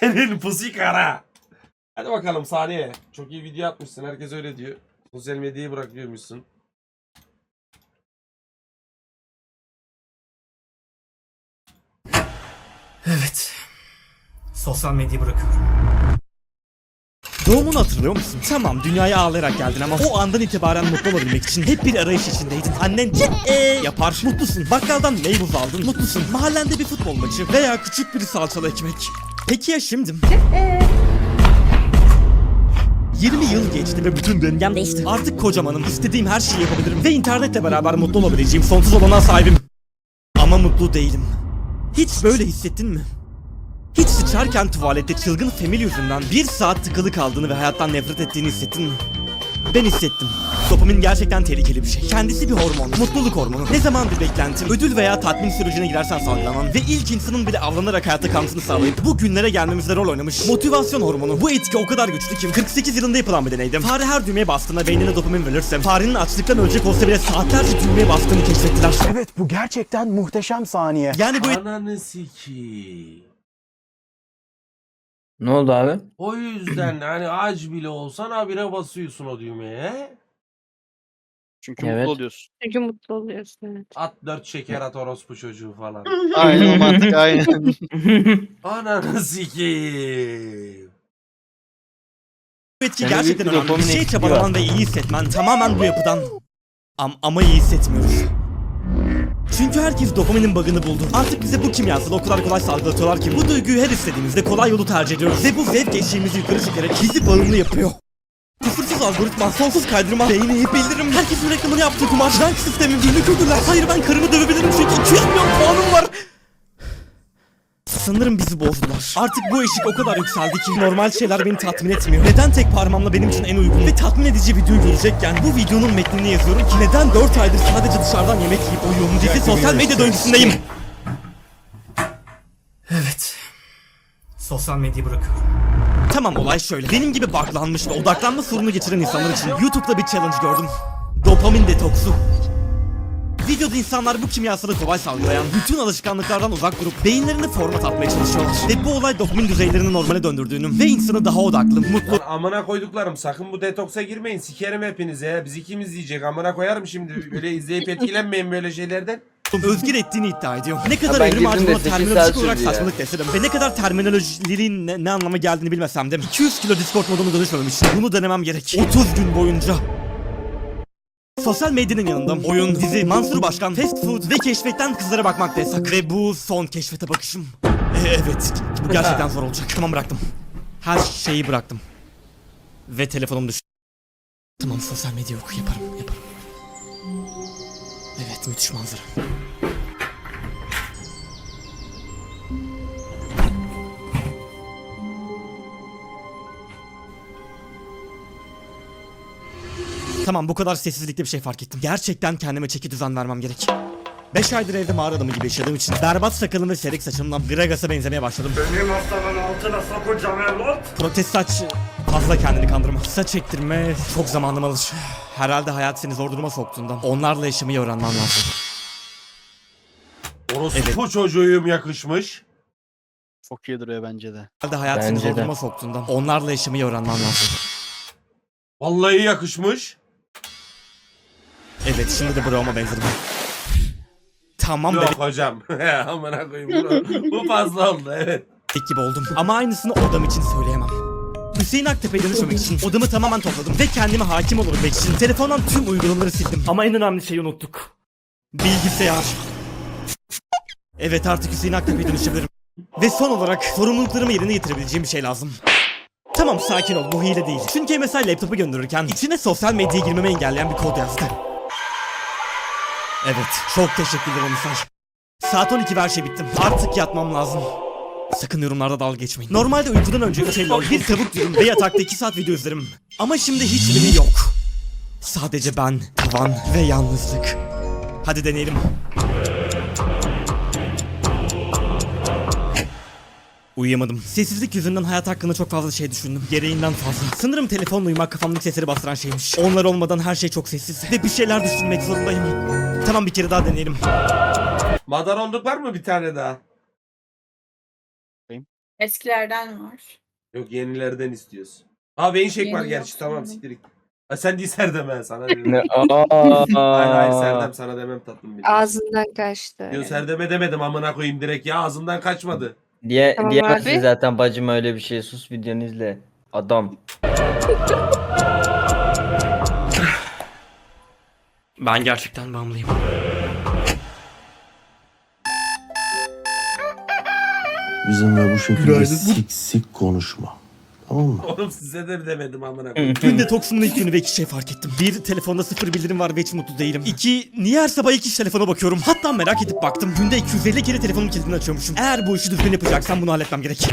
Senin pusi kara. Hadi bakalım saniye. Çok iyi video atmışsın. Herkes öyle diyor. Sosyal medyayı bırakıyormuşsun. Evet. Sosyal medyayı bırakıyorum. Doğumunu hatırlıyor musun? Tamam dünyaya ağlayarak geldin ama o andan itibaren mutlu olabilmek için hep bir arayış içindeydin. Annen ee yapar. Mutlusun. Bakkaldan meybuz aldın. Mutlusun. Mahallende bir futbol maçı veya küçük bir salçalı ekmek. Peki ya şimdi? 20 yıl geçti ve bütün dünyam değişti. Artık kocamanım. İstediğim her şeyi yapabilirim ve internetle beraber mutlu olabileceğim sonsuz olanağa sahibim. Ama mutlu değilim. Hiç böyle hissettin mi? Hiç sıçarken tuvalette çılgın Femil yüzünden bir saat tıkılı kaldığını ve hayattan nefret ettiğini hissettin mi? Ben hissettim. Dopamin gerçekten tehlikeli bir şey. Kendisi bir hormon, mutluluk hormonu. Ne zaman bir beklentin, ödül veya tatmin sürecine girersen salgılanan ve ilk insanın bile avlanarak hayatta kalmasını sağlayıp bu günlere gelmemizde rol oynamış. Motivasyon hormonu. Bu etki o kadar güçlü ki 48 yılında yapılan bir deneydi. Fare her düğmeye bastığında beynine dopamin verirse farenin açlıktan ölecek olsa bile saatlerce düğmeye bastığını keşfettiler. Evet bu gerçekten muhteşem saniye. Yani bu Ananı sikeyim. Ne oldu abi? O yüzden hani aç bile olsan habire basıyorsun o düğmeye. Çünkü Evet. mutlu oluyorsun. Çünkü mutlu oluyorsun evet. At dört şeker at orospu çocuğu falan. Aynen o mantık aynen. Ananı sikeyim. Etki Seni gerçekten büyük bir önemli. Bir dopamin şey etkisi çabalaman ve iyi hissetmen tamamen bu yapıdan. Am ama iyi hissetmiyoruz. Çünkü herkes dopaminin bug'ını buldu. Artık bize bu kimyasalı o kadar kolay salgılatıyorlar ki bu duyguyu her istediğimizde kolay yolu tercih ediyoruz. Ve bu zevk eşiğimizi yukarı çekerek bizi bağımlı yapıyor. Kusursuz algoritma, sonsuz kaydırma, beğeni, bildirim, herkesin reklamını yaptığı kumar, rank sistemi, ünlü köküler. Hayır ben karımı dövebilirim çünkü 200 milyon puanım var. Sanırım bizi bozdular. Artık bu eşik o kadar yükseldi ki normal şeyler beni tatmin etmiyor. Neden tek parmağımla benim için en uygun ve tatmin edici videoyu görecekken bu videonun metnini yazıyorum ki neden 4 aydır sadece dışarıdan yemek yiyip uyuyorum diye sosyal medya döngüsündeyim. Evet. Sosyal medyayı bırakıyorum. Tamam olay şöyle. Benim gibi baklanmış ve odaklanma sorunu geçiren insanlar için YouTube'da bir challenge gördüm. Dopamin detoksu. Videoda insanlar bu kimyasalı kolay salgılayan bütün alışkanlıklardan uzak durup beyinlerini format atmaya çalışıyorlar. Ve bu olay dopamin düzeylerini normale döndürdüğünü ve insanı daha odaklı, mutlu Lan amına koyduklarım sakın bu detoksa girmeyin. Sikerim hepinize ya. Biz ikimiz diyecek. Amına koyarım şimdi. Böyle izleyip etkilenmeyin böyle şeylerden. özgür ettiğini iddia ediyor. Ne kadar ben evrim ağacına terminolojik olarak ya. saçmalık desem ve ne kadar terminolojinin ne, ne anlama geldiğini bilmesem de 200 kilo Discord modunu dönüşmemem için bunu denemem gerek. 30 gün boyunca. Sosyal medyanın yanında oyun, dizi, Mansur Başkan, fast food ve keşfetten kızlara bakmak da yasak. Ve bu son keşfete bakışım. E, evet, bu gerçekten zor olacak. Tamam bıraktım. Her şeyi bıraktım. Ve telefonum düştü. Tamam sosyal medya oku yaparım, yaparım. Evet müthiş manzara. Tamam bu kadar sessizlikte bir şey fark ettim. Gerçekten kendime çeki düzen vermem gerek. 5 aydır evde mağara adamı gibi yaşadığım için berbat sakalım ve serik saçımdan Gragas'a benzemeye başladım. Benim masamın altına sokacağım evlat. Protest saç fazla kendini kandırma. Saç ektirme çok zamanım alır. Herhalde hayat seni zor duruma soktuğundan onlarla yaşamayı öğrenmen lazım. Orospu çocuğuyum yakışmış. Çok iyi duruyor bence de. Herhalde hayat seni Bence zor de. duruma soktuğundan onlarla yaşamayı öğrenmen lazım. Vallahi yakışmış. Evet şimdi de Braum'a benzedim. Tamam Yok bebek hocam. Amına koyayım. Bu, bu fazla oldu evet. gibi oldum. Ama aynısını odam için söyleyemem. Hüseyin Aktepe'ye dönüşmemek için odamı tamamen topladım ve kendime hakim olabilmek için telefondan tüm uygulamaları sildim. Ama en önemli şeyi unuttuk. Bilgisayar. Evet artık Hüseyin Aktepe'ye dönüşebilirim. Ve son olarak sorumluluklarımı yerine getirebileceğim bir şey lazım. Tamam sakin ol bu hile değil. Çünkü MSI laptopu gönderirken içine sosyal medyaya girmemi engelleyen bir kod yazdı. Evet çok teşekkürler MSI. Saat 12 ve her şey bittim. Artık yatmam lazım. Sakın yorumlarda dalga geçmeyin. Normalde uykudan önce 3 Eylül bir tavuk yiyorum ve yatakta 2 saat video izlerim. Ama şimdi hiçbiri yok. Sadece ben, tavan ve yalnızlık. Hadi deneyelim. Uyuyamadım. Sessizlik yüzünden hayat hakkında çok fazla şey düşündüm. Gereğinden fazla. Sanırım telefonla uyumak kafamdaki sesleri bastıran şeymiş. Onlar olmadan her şey çok sessiz. Ve bir şeyler düşünmek zorundayım. Tamam bir kere daha deneyelim. Madar olduk var mı bir tane daha? Eskilerden var. Yok yenilerden istiyoruz. Aa beyin şek var Yeni gerçi yok tamam sanırım. siktir git. Ha, sen değil Serdem ben sana dedim. Ne? Aa. hayır hayır Serdem sana demem tatlım benim. Ağzından kaçtı. Yo Serdem'e demedim amına koyayım direkt ya ağzımdan kaçmadı. Diye, Tamam diyemezsin abi. zaten bacım öyle bir şey. Sus videonu izle. Adam. Ben gerçekten bağımlıyım. Bizimle bu şekilde sik sik konuşma. Tamam mı? Oğlum size de demedim amına koyayım. Dün detoksumun ilk günü ve iki şey fark ettim. Bir, telefonda sıfır bildirim var ve hiç mutlu değilim. İki, niye her sabah ilk iş telefona bakıyorum? Hatta merak edip baktım. Günde 250 kere telefonun kilidini açıyormuşum. Eğer bu işi düzgün yapacaksam bunu halletmem gerek.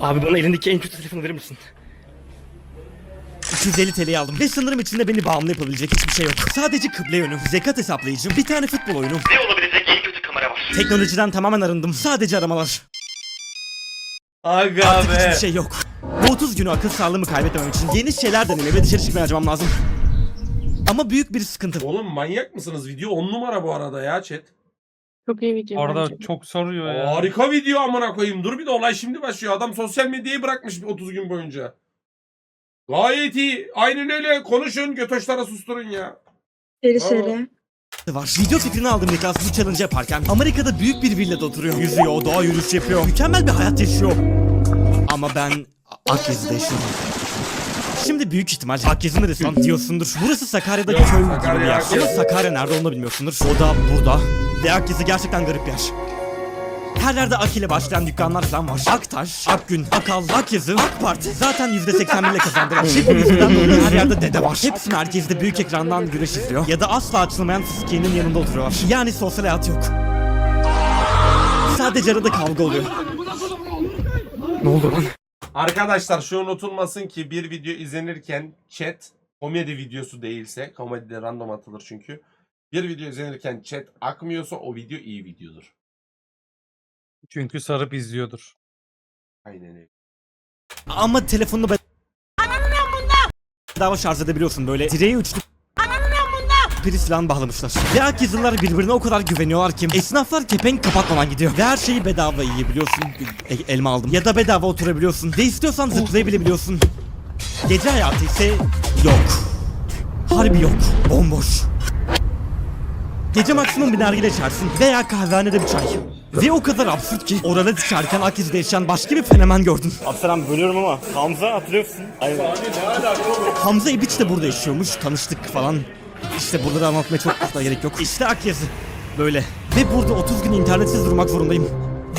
Abi bana elindeki en kötü telefonu verir misin? 250 TL'yi aldım ve sanırım içinde beni bağımlı yapabilecek hiçbir şey yok. Sadece kıble yönü, zekat hesaplayıcım, bir tane futbol oyunu. Ne olabilecek en kötü kamera var. Teknolojiden tamamen arındım. Sadece aramalar. Aga Artık be. hiçbir şey yok. Bu 30 günü akıl sağlığımı kaybetmemem için yeni şeyler denemeye ve dışarı çıkmaya harcamam lazım. Ama büyük bir sıkıntı. Oğlum manyak mısınız? Video 10 numara bu arada ya chat. Çok iyi video Orada bence. çok soruyor ya. Harika video amına koyayım. Dur bir de olay şimdi başlıyor. Adam sosyal medyayı bırakmış 30 gün boyunca. Gayet iyi. Aynen öyle. Konuşun. Götoşlara susturun ya. Seri seri. var. Video fikrini aldığım Niklas bu challenge yaparken Amerika'da büyük bir villada oturuyor. Yüzüyor, doğa yürüyüş yapıyor. Mükemmel bir hayat yaşıyor. Ama ben Akyazı'da yaşıyorum. Şimdi büyük ihtimal Akyazı neresi diyorsundur. Burası Sakarya'daki Yok, köy gibi Sakarya, bir yer. Ama. Sakarya nerede onu da bilmiyorsundur. O da burada. Ve Akyazı gerçekten garip bir yer. Her yerde Ak ile başlayan dükkanlar falan var. Aktaş, Akgün, Akal, Akyazı, AK Parti. Zaten %81 ile kazandılar. Bu yüzden dolayı her yerde dede var. Hepsi merkezde büyük ekrandan güreş izliyor. Ya da asla açılmayan fıskiyenin yanında oturuyorlar. Yani sosyal hayat yok. Sadece arada kavga oluyor. Ne oldu lan? Arkadaşlar şu unutulmasın ki bir video izlenirken chat komedi videosu değilse komedide random atılır çünkü. Bir video izlenirken chat akmıyorsa o video iyi videodur. Çünkü sarıp izliyordur. Aynen öyle. Ama telefonunu ben... Bedava şarj edebiliyorsun böyle. Direğe uçtu. Priz falan bağlamışlar. Ve Akyazılılar birbirine o kadar güveniyorlar ki esnaflar kepenk kapatmadan gidiyor. Ve her şeyi bedava yiyebiliyorsun. E- elma aldım. Ya da bedava oturabiliyorsun. Ve istiyorsan zıplayabilebiliyorsun. Gece hayatı ise yok. Harbi yok. Bomboş. Gece maksimum bir nargile içersin veya kahvehanede bir çay. Ve o kadar absürt ki orada içerken Akiz'de yaşayan başka bir fenomen gördüm. Abselam bölüyorum ama Hamza hatırlıyorsun. Aynen. Hamza İbiç de burada yaşıyormuş. Tanıştık falan. İşte buraları anlatmaya çok da gerek yok. İşte Akyazı. Böyle. Ve burada 30 gün internetsiz durmak zorundayım.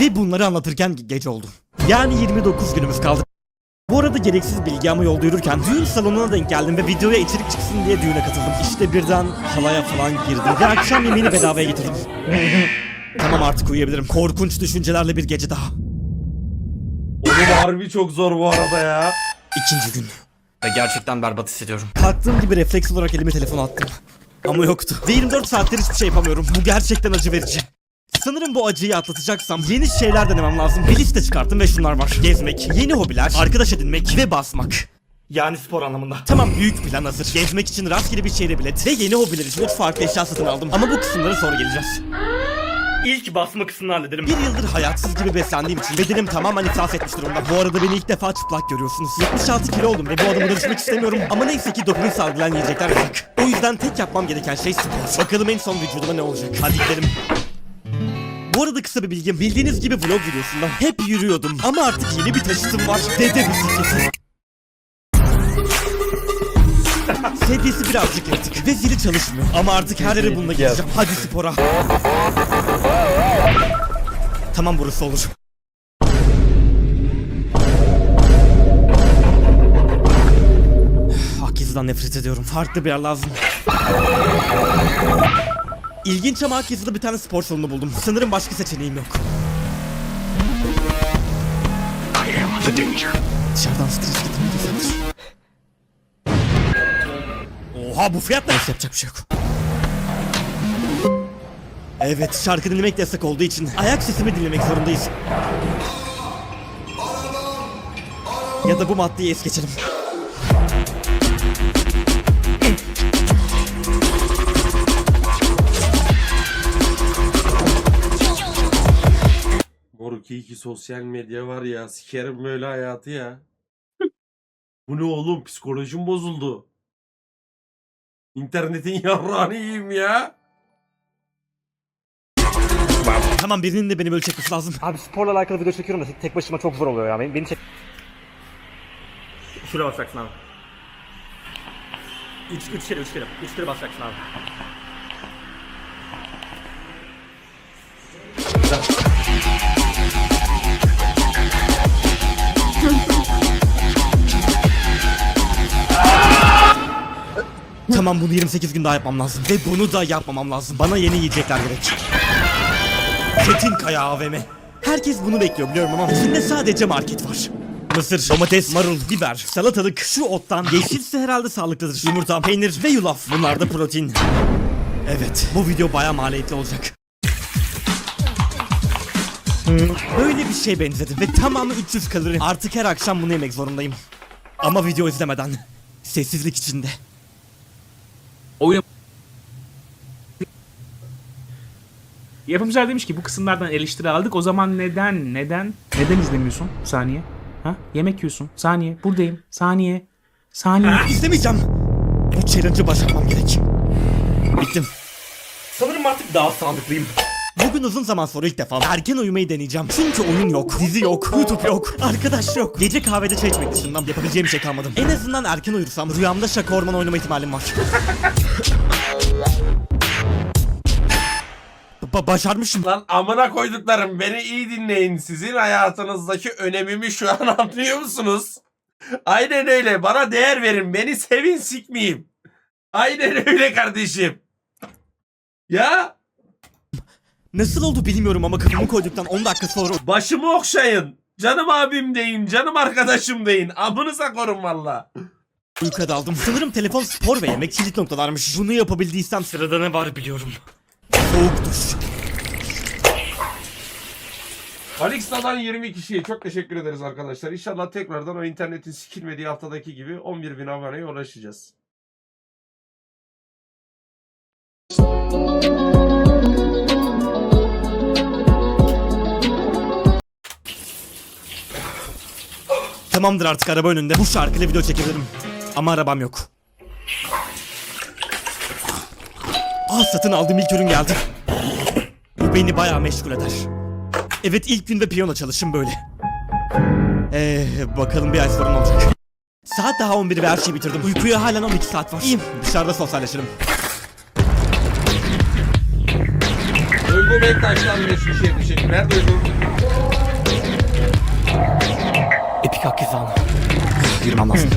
Ve bunları anlatırken ge- gece oldu. Yani 29 günümüz kaldı. Bu arada gereksiz bilgi ama yolda yürürken düğün salonuna denk geldim ve videoya içerik çıksın diye düğüne katıldım. İşte birden halaya falan girdim ve akşam yemeğini bedavaya getirdim. tamam artık uyuyabilirim. Korkunç düşüncelerle bir gece daha. Oğlum harbi çok zor bu arada ya. İkinci gün. Ve gerçekten berbat hissediyorum. Kalktığım gibi refleks olarak elime telefonu attım. Ama yoktu. Ve 24 saattir hiçbir şey yapamıyorum. Bu gerçekten acı verici. Sanırım bu acıyı atlatacaksam yeni şeyler denemem lazım. Bir liste çıkarttım ve şunlar var. Gezmek, yeni hobiler, arkadaş edinmek ve basmak. Yani spor anlamında. Tamam büyük plan hazır. Gezmek için rastgele bir şehre bilet ve yeni hobiler için 3 farklı eşya satın aldım. Ama bu kısımlara sonra geleceğiz. İlk basma kısmını hallederim. Bir yıldır hayatsız gibi beslendiğim için bedenim tamamen iflas etmiş durumda. Bu arada beni ilk defa çıplak görüyorsunuz. 76 kilo oldum ve bu adamı dönüşmek istemiyorum. Ama neyse ki dopamin salgılayan yiyecekler yasak. O yüzden tek yapmam gereken şey spor. Bakalım en son vücuduma ne olacak. Hadi gidelim. Bu arada kısa bir bilgim. Bildiğiniz gibi vlog videosunda hep yürüyordum. Ama artık yeni bir taşıtım var. Dede bisikleti. Sedyesi birazcık yırtık ve zili çalışmıyor. Ama artık her yere bununla gideceğim. Hadi spora. Tamam burası olur. Akyazı'dan nefret ediyorum. Farklı bir yer lazım. İlginç ama Akyazı'da bir tane spor salonu buldum. Sanırım başka seçeneğim yok. Dışarıdan stres getirmek güzeldir. Oha bu fiyat? Neyse, yapacak bir şey yok. Evet şarkı dinlemek de yasak olduğu için ayak sesimi dinlemek zorundayız. Ya da bu maddeyi es geçelim. Çok iyi ki sosyal medya var ya. Sikerim böyle hayatı ya. Bu ne oğlum? Psikolojim bozuldu. İnternetin yarrağını yiyeyim ya. Tamam birinin de beni böyle çekmesi lazım. Abi sporla alakalı video çekiyorum da tek başıma çok zor oluyor ya. Beni, beni çek... Şuraya basacaksın abi. Üç, üç kere, üç kere. Üç kere basacaksın abi. Tamam bunu 28 gün daha yapmam lazım. Ve bunu da yapmamam lazım. Bana yeni yiyecekler gerek. Çetin Kaya AVM. Herkes bunu bekliyor biliyorum ama içinde sadece market var. Mısır, domates, marul, biber, salatalık, şu ottan, yeşilse herhalde sağlıklıdır. Yumurta, peynir ve yulaf. Bunlar da protein. Evet, bu video baya maliyetli olacak. Böyle bir şey benzedi ve tamamı 300 kalori. Artık her akşam bunu yemek zorundayım. Ama video izlemeden. Sessizlik içinde. Yapımcılar demiş ki bu kısımlardan eleştiri aldık. O zaman neden neden neden izlemiyorsun? Saniye. Ha? Yemek yiyorsun. Saniye. Buradayım. Saniye. Saniye. İzlemeyeceğim. Bu challenge'ı başarmam gerek. Bittim. Sanırım artık daha sağlıklıyım. Bugün uzun zaman sonra ilk defa erken uyumayı deneyeceğim. Çünkü oyun yok, dizi yok, YouTube yok, arkadaş yok. Gece kahvede çay içmek dışında yapabileceğim şey kalmadı. En azından erken uyursam rüyamda şaka orman oynama ihtimalim var. Ba- başarmışım. Lan amına koyduklarım beni iyi dinleyin. Sizin hayatınızdaki önemimi şu an anlıyor musunuz? Aynen öyle. Bana değer verin. Beni sevin sikmeyeyim. Aynen öyle kardeşim. Ya Nasıl oldu bilmiyorum ama kafamı koyduktan 10 dakika sonra başımı okşayın. Canım abim deyin. Canım arkadaşım deyin. Amınıza korun valla. uykuya daldım. Sanırım telefon, spor ve yemek kilit noktalarmış. Bunu yapabildiysem sırada ne var biliyorum. Soğuk duş. Alixa'dan 20 kişiye çok teşekkür ederiz arkadaşlar. İnşallah tekrardan o internetin sikilmediği haftadaki gibi 11 bin aboneye ulaşacağız. Tamamdır artık araba önünde. Bu şarkıyla video çekebilirim. Ama arabam yok. Aa satın aldığım ilk ürün geldi. Bu beni bayağı meşgul eder. Evet ilk günde piyano çalışım böyle. Eee bakalım bir ay sonra olacak. Saat daha 11 ve her şeyi bitirdim. Uykuya halen 12 saat var. İyiyim dışarıda sosyalleşirim. Duygu Bektaş'tan 5 kişiye teşekkürler. Duygu. Epik hak hizanı. Yürümem lazım.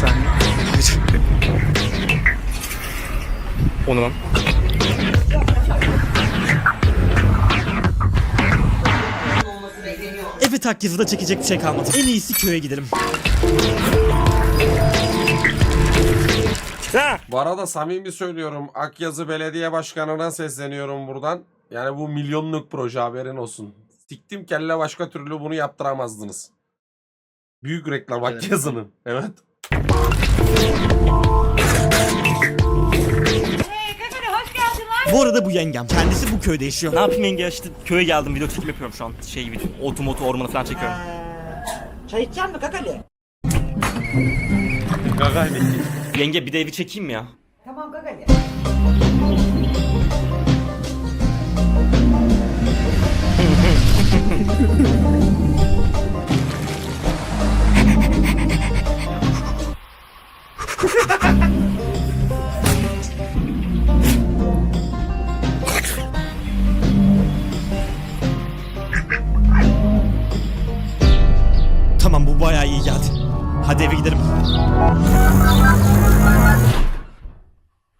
Saniye. Hayır. Onu lan. Evet Akyazı'da çekecek bir şey kalmadı. En iyisi köye gidelim. Bu arada samimi söylüyorum. Akyazı Belediye Başkanı'na sesleniyorum buradan. Yani bu milyonluk proje haberin olsun. Siktim kelle başka türlü bunu yaptıramazdınız. Büyük reklam Evet. Akyazı'nın. Evet. Bu arada bu yengem. Kendisi bu köyde yaşıyor. Ne yapayım yenge işte köye geldim video çekim yapıyorum şu an. Şey gibi otu motu ormanı falan çekiyorum. Çay içecek misin kakali? Gagali. Yenge bir de evi çekeyim mi ya? Tamam kakali. bayağı iyi geldi. Hadi eve gidelim.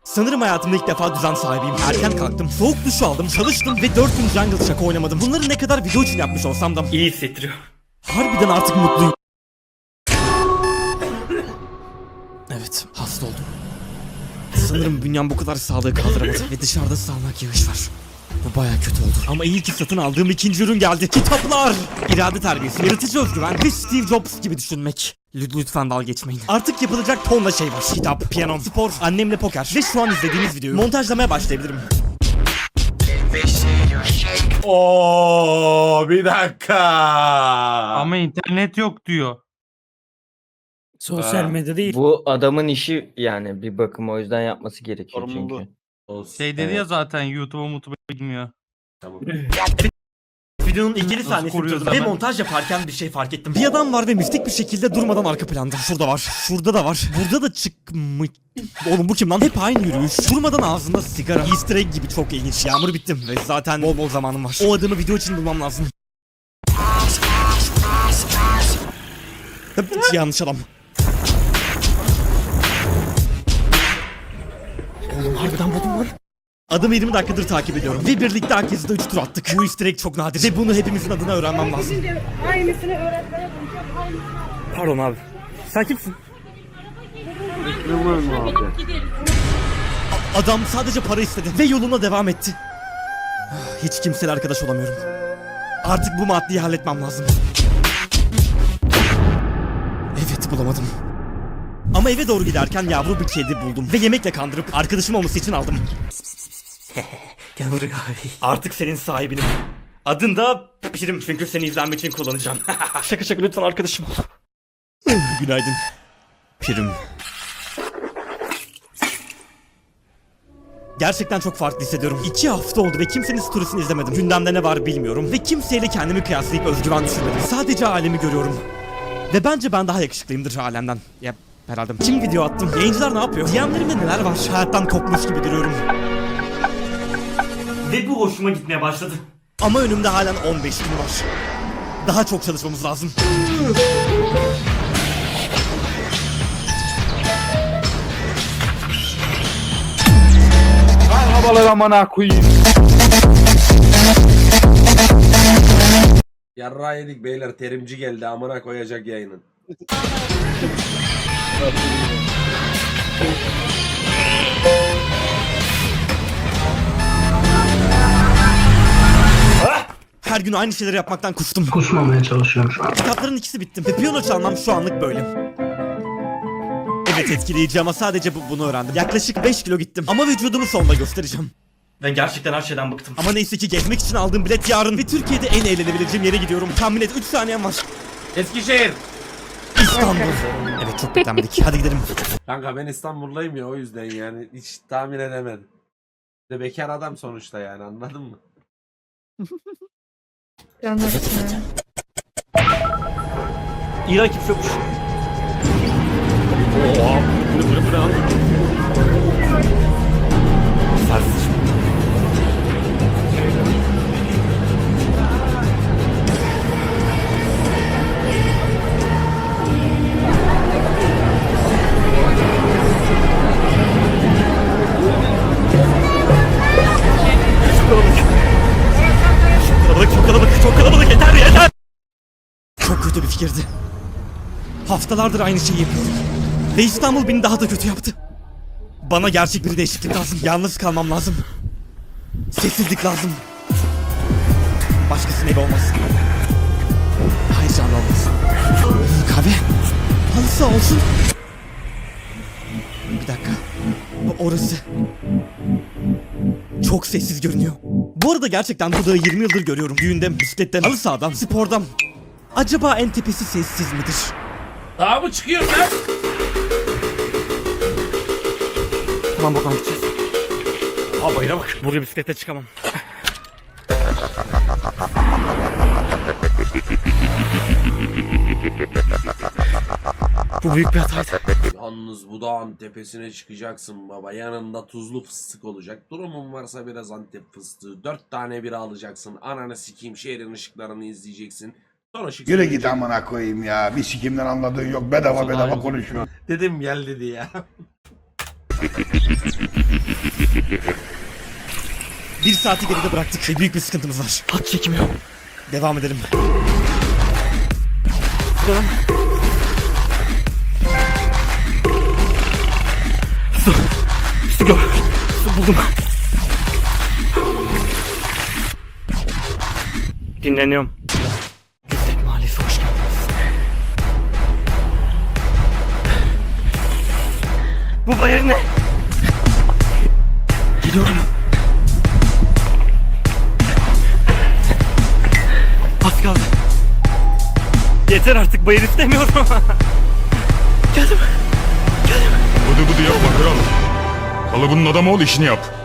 Sanırım hayatımda ilk defa düzen sahibiyim. Erken kalktım, soğuk duş aldım, çalıştım ve 4 gün jungle şaka oynamadım. Bunları ne kadar video için yapmış olsam da İyi hissettiriyor. harbiden artık mutluyum. Evet, hasta oldum. Sanırım bünyem bu kadar sağlığı kaldıramadı ve dışarıda sağanak yağış var. Bu baya kötü oldu. Ama iyi ki satın aldığım ikinci ürün geldi. Kitaplar! İrade terbiyesi, yaratıcı özgüven ve Steve Jobs gibi düşünmek. Lü- Lütfen dalga geçmeyin. Artık yapılacak tonla şey var. Kitap, piyano, spor, annemle poker ve şu an izlediğiniz videoyu montajlamaya başlayabilirim. Oo bir dakika. Ama internet yok diyor. Sosyal medya değil. Bu adamın işi yani bir bakım o yüzden yapması gerekiyor Sorumluluğu. çünkü. Olsun. Şey dedi ya zaten YouTube'a mutuba bilmiyor. Tamam. Videonun ilk 50 Nasıl saniyesini koruyoruz ve hemen? montaj yaparken bir şey fark ettim. Bir adam var ve mistik bir şekilde durmadan arka planda. Şurada var, şurada da var. Burada da çıkmış... Oğlum bu kim lan? Hep aynı yürüyüş. Durmadan ağzında sigara. Easter egg gibi çok ilginç. Yağmur bittim ve zaten bol bol zamanım var. O adamı video için bulmam lazım. Hıp, Yanlış adam. Harbiden buldum lan. Adamı 20 dakikadır takip ediyorum ve birlikte herkesi üç tur attık. Bu easter egg çok nadir ve bunu hepimizin adına öğrenmem lazım. Aynısını öğretmene bulacağım. Pardon abi. Sen kimsin? Adam sadece para istedi ve yoluna devam etti. Hiç kimseyle arkadaş olamıyorum. Artık bu maddeyi halletmem lazım. Evet bulamadım. Ama eve doğru giderken yavru bir kedi buldum ve yemekle kandırıp arkadaşım olması için aldım. Gel buraya. Artık senin sahibinim. Adın da Pirim çünkü seni izlenmek için kullanacağım. şaka şaka lütfen arkadaşım ol. Günaydın. Pirim. Gerçekten çok farklı hissediyorum. İki hafta oldu ve kimsenin storiesini izlemedim. Gündemde ne var bilmiyorum. Ve kimseyle kendimi kıyaslayıp özgüven düşürmedim. Sadece alemi görüyorum. Ve bence ben daha yakışıklıyımdır alemden. Ya herhalde. Kim video attım? Yayıncılar ne yapıyor? DM'lerimde neler var? Hayattan kopmuş gibi duruyorum. Ve bu hoşuma gitmeye başladı. Ama önümde halen 15 gün var. Daha çok çalışmamız lazım. Merhabalar amına koyayım. Yarra yedik beyler terimci geldi amına koyacak yayının. Her gün aynı şeyleri yapmaktan kustum. Kusmamaya çalışıyorum şu an. Kitapların ikisi bitti ve piyano çalmam şu anlık böyle. Evet etkileyici ama sadece bu, bunu öğrendim. Yaklaşık 5 kilo gittim ama vücudumu sonunda göstereceğim. Ve gerçekten her şeyden bıktım. Ama neyse ki gezmek için aldığım bilet yarın ve Türkiye'de en eğlenebileceğim yere gidiyorum. Tahmin et 3 saniyem var. Eskişehir. İstanbul. Evet çok beklenmedik. Hadi gidelim. Kanka ben İstanbulluyum ya o yüzden yani hiç tahmin edemedim. Bir De bekar adam sonuçta yani anladın mı? Canlar İran kimse yokmuş. Oha. Bu ne bu ne bu ne? Sersiz. Kötü bir fikirdi. Haftalardır aynı şeyi yapıyorum. Ve İstanbul beni daha da kötü yaptı. Bana gerçek bir değişiklik lazım. Yalnız kalmam lazım. Sessizlik lazım. Başkasının evi olmaz. Hayır canlı olmaz. Kahve. Halısı olsun. Bir dakika. O- Orası. Çok sessiz görünüyor. Bu arada gerçekten bu dağı 20 yıldır görüyorum. Düğünde, bisiklette, halı sahada, sporda. Acaba en tepesi sessiz midir? Daha mı çıkıyor lan? Tamam bakalım gideceğiz. Aa bayıra bak. Buraya bisiklete çıkamam. Bu büyük bir hataydı. Yalnız bu dağın tepesine çıkacaksın baba. Yanında tuzlu fıstık olacak. Durumun varsa biraz antep fıstığı. Dört tane bira alacaksın. Ananı sikeyim şehrin ışıklarını izleyeceksin. Sonra Yürü git amına koyayım ya. Bir sikimden anladığın yok. Bedava bedava konuşuyor. Dedim gel dedi ya. Bir saati geride bıraktık ve büyük bir sıkıntımız var. Hat çekmiyor. Devam edelim. Devam. Su. Su gör. Su buldum. Dinleniyorum. Bu bayır ne? Gidiyorum. Az kaldı. Yeter artık bayır istemiyorum. Geldim. Bıdı bıdı yapma kral. Kalıbının adamı ol işini yap.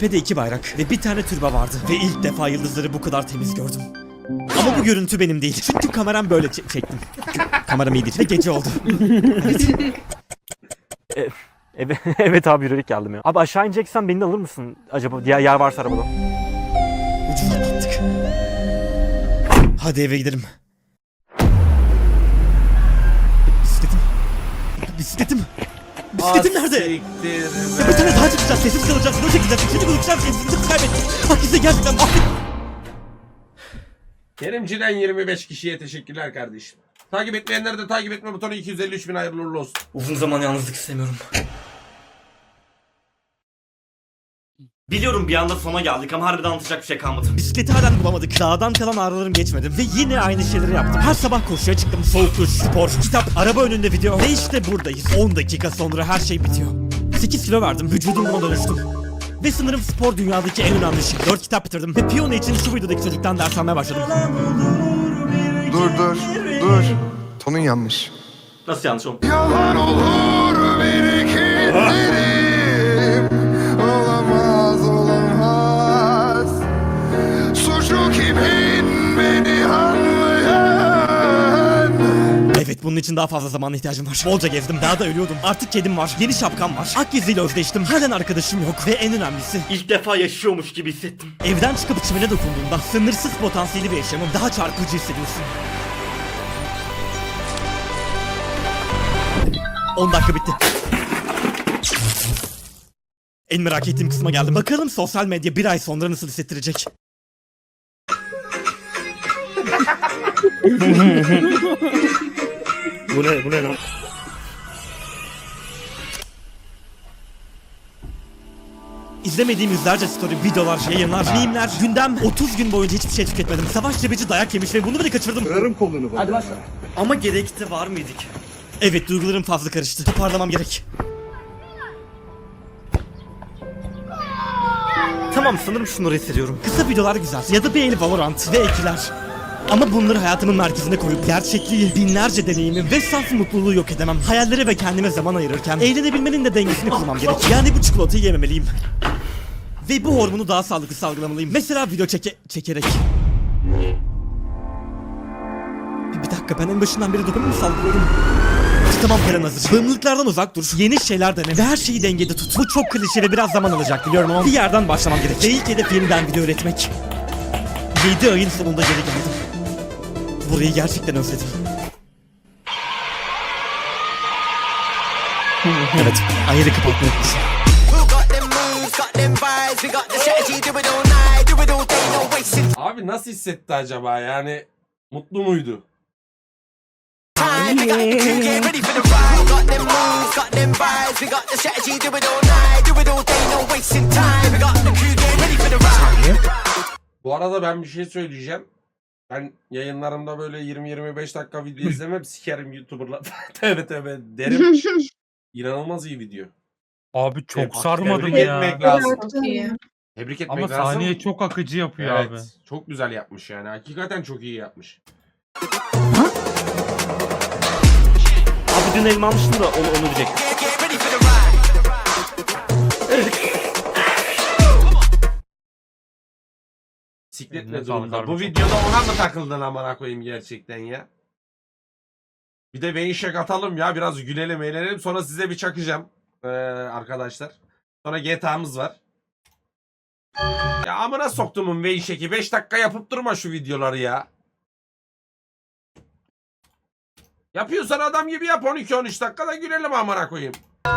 Tepede iki bayrak ve bir tane türbe vardı. Ve ilk defa yıldızları bu kadar temiz gördüm. Ama bu görüntü benim değil. Çünkü kameram böyle çe- çektim. Kameram iyi değil. Ve gece oldu. Evet, evet abi yürüyerek geldim ya. Abi aşağı ineceksen beni de alır mısın acaba? Diğer yer varsa arabada. Ucuz atlattık. Hadi eve gidelim. Bisikletim. Bisikletim. Bisikletim nerede? Ya bir tane daha çıkacağız, sessiz kalacağız, video çekeceğiz, şimdi buluşacağız, sessizlik kaybettik. Bak size gerçekten affet. Kerimci'den 25 kişiye teşekkürler kardeşim. Takip etmeyenler de takip etme butonu 253 bin hayırlı uğurlu olsun. Uzun zaman yalnızlık istemiyorum. Biliyorum bir anda sona geldik ama harbiden anlatacak bir şey kalmadı. Bisikleti halen bulamadık. Dağdan kalan ağrılarım geçmedi. Ve yine aynı şeyleri yaptım. Her sabah koşuya çıktım. Soğuk duş, spor, kitap, araba önünde video. Ve işte buradayız. 10 dakika sonra her şey bitiyor. 8 kilo verdim. Vücudum buna dönüştüm. Ve sanırım spor dünyadaki en önemli şey. 4 kitap bitirdim. Ve piyano için şu videodaki çocuktan ders almaya başladım. Dur dur dur. Tonun yanlış. Nasıl yanlış oğlum? Yalan olur birikimlerim. Olamaz Evet bunun için daha fazla zamana ihtiyacım var. Bolca gezdim. Daha da ölüyordum. Artık kedim var. Yeni şapkam var. Akgezi'yle özleştim. Halen arkadaşım yok. Ve en önemlisi ilk defa yaşıyormuş gibi hissettim. Evden çıkıp çimene dokunduğunda sınırsız potansiyeli bir yaşamı daha çarpıcı hissediyorsun. 10 dakika bitti. En merak ettiğim kısma geldim. Bakalım sosyal medya bir ay sonra nasıl hissettirecek? Bu ne, bu ne lan? İzlemediğim yüzlerce story, videolar, yayınlar, mimler, gündem 30 gün boyunca hiçbir şey tüketmedim. Savaş cebeci dayak yemiş ve bunu bile kaçırdım. Kırarım kolunu bak. Ama gerekti var mıydık? Evet duygularım fazla karıştı. Toparlamam gerek. Tamam sanırım şunları hissediyorum. Kısa videolar güzel. Ya da bir el Valorant ve ekler. Ama bunları hayatımın merkezine koyup gerçekliği, binlerce deneyimi ve saf mutluluğu yok edemem. Hayallere ve kendime zaman ayırırken eğlenebilmenin de dengesini kurmam gerek. Yani bu çikolatayı yememeliyim. Ve bu hormonu daha sağlıklı salgılamalıyım. Mesela video çeke çekerek. Bir, dakika ben en başından beri dopamin mi salgılıyorum? Tamam plan hazır. Bağımlılıklardan uzak dur. Yeni şeyler dene ve her şeyi dengede tut. Bu çok klişe ve biraz zaman alacak biliyorum ama bir yerden başlamam gerek. Ve ilk hedef yeniden video üretmek. 7 ayın sonunda geri geldim. Burayı gerçekten özledim. evet, ayarı unutmuşum. Abi nasıl hissetti acaba yani? Mutlu muydu? Bu arada ben bir şey söyleyeceğim. Ben yayınlarımda böyle 20-25 dakika video izlemem sikerim YouTuber'la. tövbe tövbe derim. İnanılmaz iyi video. Abi çok Tebrik sarmadım etmek ya. lazım. Çok iyi. Tebrik etmek Ama lazım. saniye çok akıcı yapıyor evet, abi. Çok güzel yapmış yani. Hakikaten çok iyi yapmış. Abi dün elma almıştım da onu, onu diyecek. Sikletle Eline durumda. Bu videoda ona mı takıldın amına koyayım gerçekten ya? Bir de Vayne atalım ya. Biraz gülelim eğlenelim. Sonra size bir çakacağım. Ee, arkadaşlar. Sonra GTA'mız var. Ya amına soktumun Vayne 5 dakika yapıp durma şu videoları ya. Yapıyorsan adam gibi yap 12-13 dakikada gülelim amına koyayım.